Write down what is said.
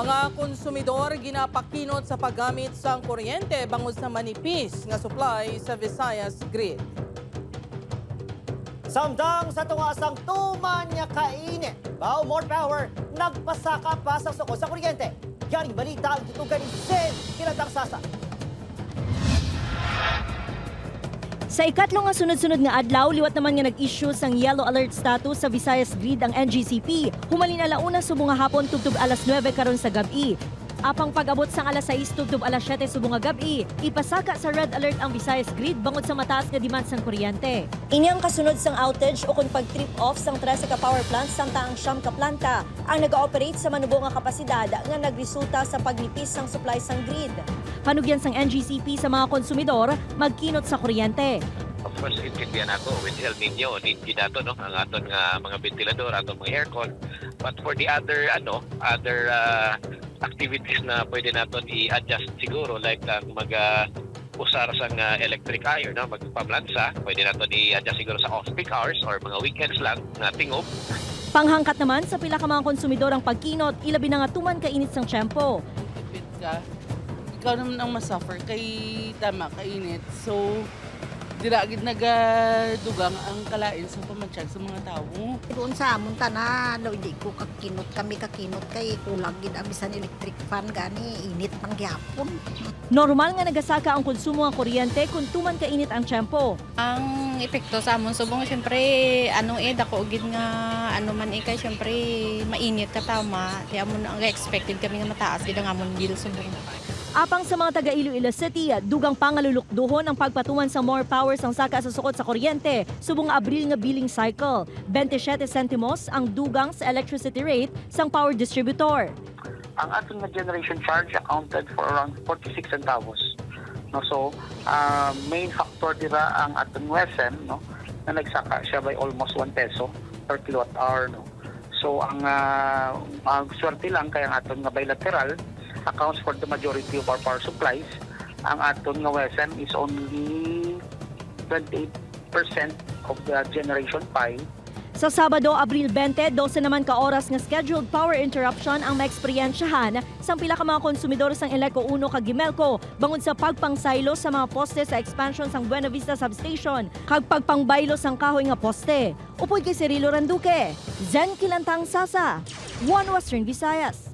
Mga konsumidor ginapakinot sa paggamit sang kuryente bangod sa manipis nga supply sa Visayas grid. Samdang sa tungasang tuman niya kainit. Bao more power, nagpasaka pa sa suko sa kuryente. Yaring balita ang tutugan ni Zen Kinatang Sa ikatlong nga sunod-sunod nga adlaw, liwat naman nga nag-issue sang yellow alert status sa Visayas Grid ang NGCP. Humalin alauna subong hapon tugtog alas 9 karon sa gabi. Apang pag-abot sang alas 6 tugtog alas 7 subong nga gabi, ipasaka sa red alert ang Visayas Grid bangod sa mataas nga demand sang kuryente. Inyang kasunod sang outage o kung pag-trip off sang 13 ka power plant sang taang siyam ka planta ang nag-ooperate sa manubo nga kapasidad nga nagresulta sa pagnipis sang supply sang grid. Panugyan sang NGCP sa mga konsumidor magkinot sa kuryente. Of course, intindihan nato with El Nino, need nato no ang aton nga mga ventilador, aton mga aircon. But for the other ano, other uh, activities na pwede naton i-adjust siguro like ang mag uh, usar sa uh, electric iron, no? magpamlansa, pwede naton i-adjust siguro sa off-peak hours or mga weekends lang na tingog. Panghangkat naman sa pila ka mga konsumidor ang pagkinot, ilabi na nga tuman kainit sang tiyempo. fit ka, ikaw naman ang masuffer kay tama kainit. So, dira gid nagadugang ang kalain sa pamatsyag sa mga tao. Doon sa amon tanan, no, hindi ko kakinot kami kakinot kay kulang gid abisan electric fan gani init ng gyapon. Normal nga nagasaka ang konsumo ng kuryente kung tuman kainit ang tiyempo. Ang epekto sa amon subong syempre ano eh dako gid nga ano man ikay syempre mainit ka tama. Di amon ang expected kami nga mataas gid ang amon bill subong. Apang sa mga taga Iloilo City, dugang pangalulukduhon ang pagpatuman sa more powers ang saka sa sukot sa kuryente subong Abril nga billing cycle. 27 centimos ang dugang sa electricity rate sang power distributor. ang ating generation charge accounted for around 46 centavos. No, so, uh, main factor dira ang ating WSM, no, na nagsaka siya by almost 1 peso per kilowatt hour. No. So, ang, uh, ang swerte lang kaya ang ating bilateral accounts for the majority of our power supplies. Ang ating nga WSM is only 28% of the generation pie Sa Sabado, Abril 20, 12 naman ka oras nga scheduled power interruption ang maeksperiensyahan sang pila ka mga konsumidor sang Eleco 1 kag Gimelco bangod sa pagpangsaylo sa mga poste sa expansion sang Buena Vista Substation kag pagpangbaylo sang kahoy nga poste. Upoy kay Cirilo Randuque, Zen Kilantang Sasa, One Western Visayas.